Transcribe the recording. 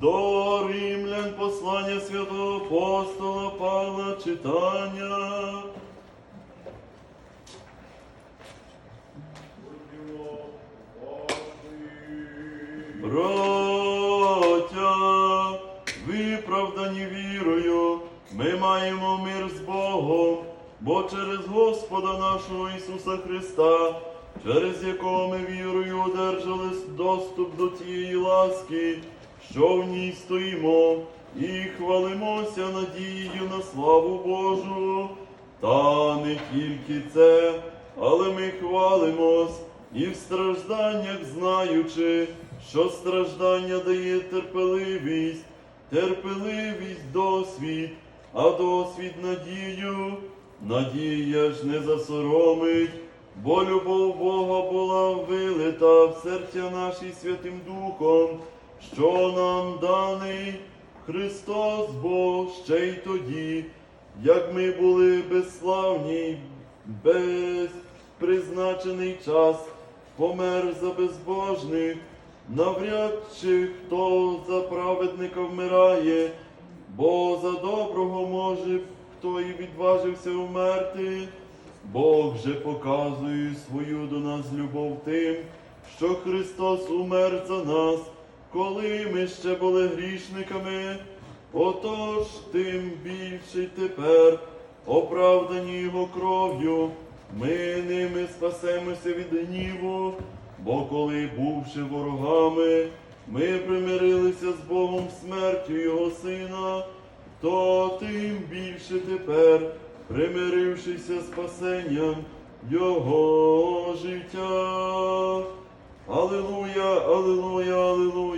До римлян послання святого апостола Павла читання. Браття, виправдані вірою, ми маємо мир з Богом, бо через Господа нашого Ісуса Христа, через якого ми вірою одержали доступ до тієї ласки, що в ній стоїмо, і хвалимося надією на славу Божу. Та не тільки це, але ми хвалимось і в стражданнях знаючи, що страждання дає терпеливість, терпеливість досвід, а досвід надію, надія ж не засоромить, бо любов Бога була вилита в серця наші Святим Духом, що нам даний Христос Бог ще й тоді, як ми були безславні, безпризначений час, помер за безбожних, навряд чи хто за праведника вмирає, бо за доброго може хто і відважився вмерти. Бог же показує свою до нас любов тим, що Христос умер за нас, коли ми ще були грішниками. Отож, тим більше й тепер, оправдані Його кров'ю, ми ними спасемося від гніву, бо коли, бувши ворогами, ми примирилися з Богом смертю Його Сина, то тим більше тепер, примирившися спасенням Його життя. Аллилуйя, аллилуйя, аллилуйя.